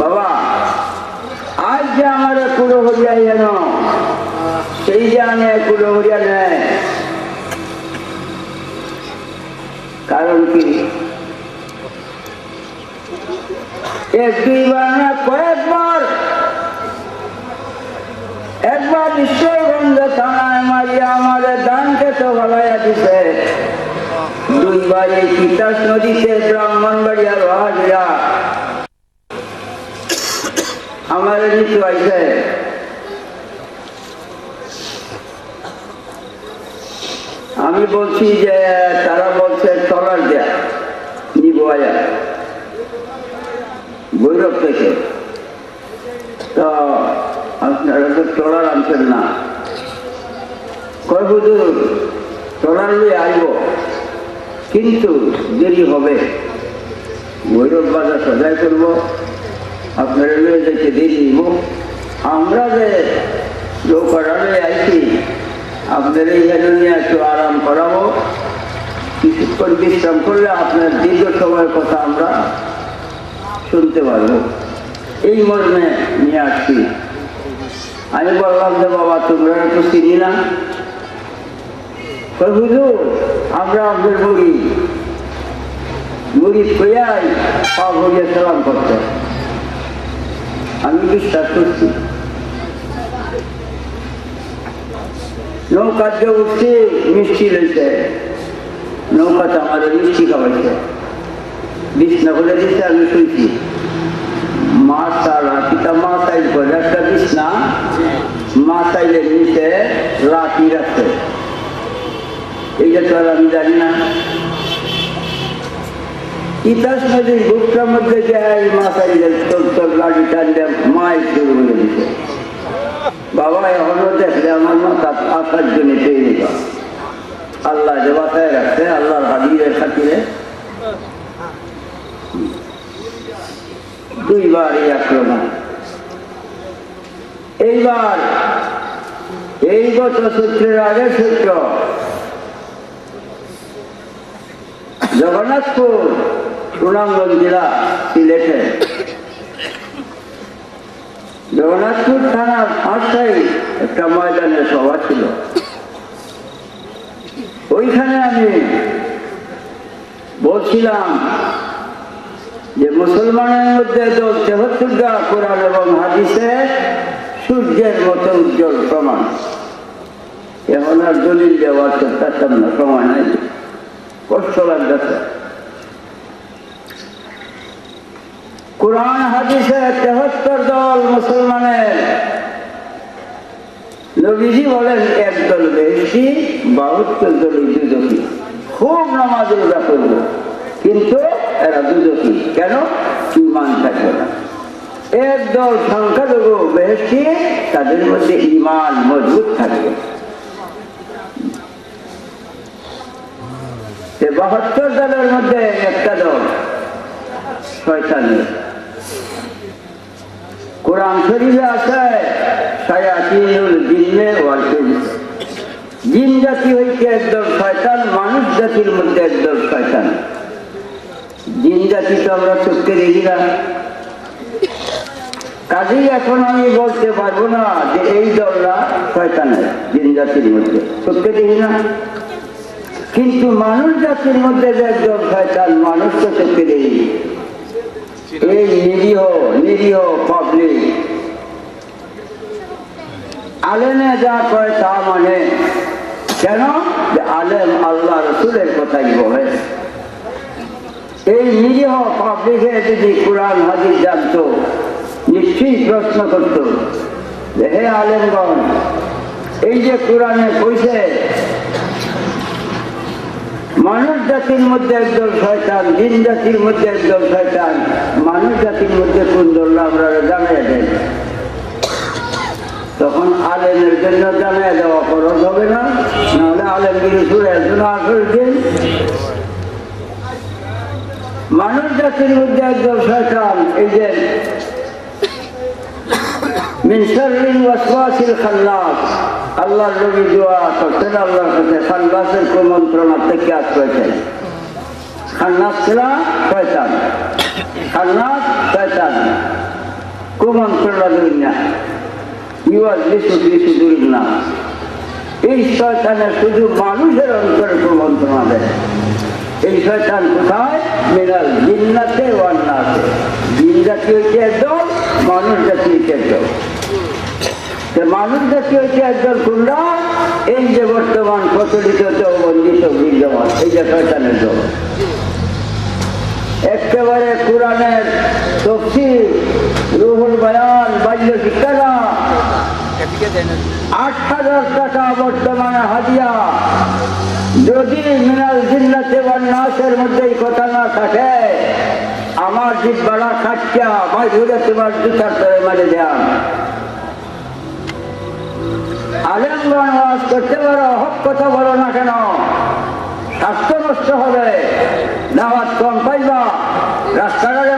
বাবা, আজ যে আমার কুড়ো হরিয়া যেন, সেই যে আমি কুড়ো হরিয়া নেয় কারণ কি? না কয়েকবার, একবার ঈশ্বরগঞ্জ থানায় মারিয়া আমাদের দান খেতে ভালাইয়া দিছে। দুইবার এই তিতাস নদীতে ব্রাহ্মণবাড়িয়া রহাজিরা আমার নিচু আইছে আমি বলছি যে, তারা বলছে টলার দেয়া, নিবো আয়া। ভৈরব থেকে। তো, আপনারা তো ট্রলার আনছেন না। কয় হুজুর ট্রলার নিয়ে আসব কিন্তু দেরি হবে। ভৈরব বাজার সজাই করব। আপনারা নিয়ে যেতে দেরি আমরা যে এই নিয়ে একটু আরাম করাবো। কিছুক্ষণ বিশ্রাম করলে আপনার দীর্ঘ সময়ের কথা আমরা শুনতে পারব। এই মর্মে নিয়ে আসছি। আমি বললাম যে, বাবা, তোমরা তো চিনি না? হুজুর, আমরা আপনার মুড়ি। মুড়ি কইয়াই পা ভরিয়ে সালাম করতে আমি বিশ্বাস করছি নৌকার যে উঠছে মিষ্টি রয়েছে নৌকাতে আমাদের মিষ্টি খাওয়াইছে বিছনা করে দিচ্ছে আমি শুনছি মাছ আর পিতা মাছ আইল করে একটা বিছনা মাছ আইলের নিচে লাঠি রাখছে এইটা তো আর আমি জানি না ইতিহাস নদীর বুকটার মধ্যে যে এই আইলে তোর লাঠি টানলে মায়ের শুরু করে দিছে বাবা এখনও দেখলে আমার মাথা আসার জন্য আল্লাহ যে বাসায় রাখছে, আল্লাহর হাবিবের খাতিরে। দুইবার এই আক্রমণ। এইবার, এই গত সূত্রের আগে সূত্র, জগন্নাথপুর সুনামগঞ্জ জেলা সিলেটে জগন্নাথপুর থানার পাঁচটাই একটা ময়দানের সভা ছিল। ওইখানে আমি বলছিলাম যে মুসলমানের মধ্যে তো তেহত্তরটা কোরআন এবং হাদিসে সূর্যের মতো উজ্জ্বল প্রমাণ। এখন আর দলিল দেওয়ার পারতাম না সময় নাই। কষ্ট লাগতেছে। কোরআন, হাদিসে তেহত্তর দল মুসলমানের। নবীজি বলেন একদল বেশি, বাহাত্তর দল দুদকী। খুব নামাজ রোজা করব কিন্তু এরা দুদকী। কেন? ইমান থাকবে না। একদল সংখ্যালঘু বেশি, তাদের মধ্যে ইমান মজবুত থাকবে বাহাত্তর দলের মধ্যে একটা দল, শয়তানি। শরীফে আছে। জিন জাতি একদল শয়তান, মানুষ জাতির মধ্যে একদল শয়তান। জিন জাতি তো আমরা দেখি না। কাজেই এখন আমি বলতে পারব না যে এই দলরা শয়তানের, জিন জাতির মধ্যে। চোখকে দেখি না। কিন্তু মানুষ জাতির মধ্যে যে একদল শয়তান, মানুষ তো চোখকে দেখি এই নিরীহ নিরীহ পাবলিক আলেমে যা কয় তা মানে। কেন? আলেম আল্লাহ রসুলের কথাই বলে। এই নিরীহ পাবলিকে যদি কোরআন, হাদিস জানতো, নিশ্চয়ই প্রশ্ন করত হে আলেমগণ, এই যে কোরআনে কইছে, মানুষ জাতির মধ্যে একদল শয়তান জিন জাতির মধ্যে একদল শয়তান, মানুষ জাতির মধ্যে কোন দল আমরা জানাই দেন তখন আলেমের জন্য জানাই দেওয়া খরচ হবে না। নাহলে আলেমগিরি সুরে একজন আসর দিন। মানুষ জাতির মধ্যে একদল শয়তান, এই যে মিন কুমন্ত্রণা দুই না ইউয়ার লিসু লিসু এই শয়তানের শুধু মানুষের অন্তরে কুমন্ত্রণা দেয় এই শয়তান কোথায়? মিনাল জিন্নাতে ওয়ান্নাতে জিন জাতি হচ্ছে মানুষ জাতি হচ্ছে একদম তা মানুষ জাতি হচ্ছে একজন কুন্ডা এই যে বর্তমান প্রচলিত চৌবন্দিত বিদ্যমান, এই যে শয়তানের দল একেবারে কোরআনের তফসির রুহুল বয়ান বাল্য শিক্ষারা আট হাজার টাকা বর্তমানে হাদিয়া। যদি মিনাল জিল্লাতে বা নাসের মধ্যে কথা না থাকে, আমার জিব্বাড়া খাটকা, ভাই ধরে তোমার জুতার তলে মারে দেন আলেমগণ ওয়াজ করতে পারো, হক কথা বলো না কেন? স্বাস্থ্য নষ্ট হবে দাওয়াত কম রাস্তাঘাটে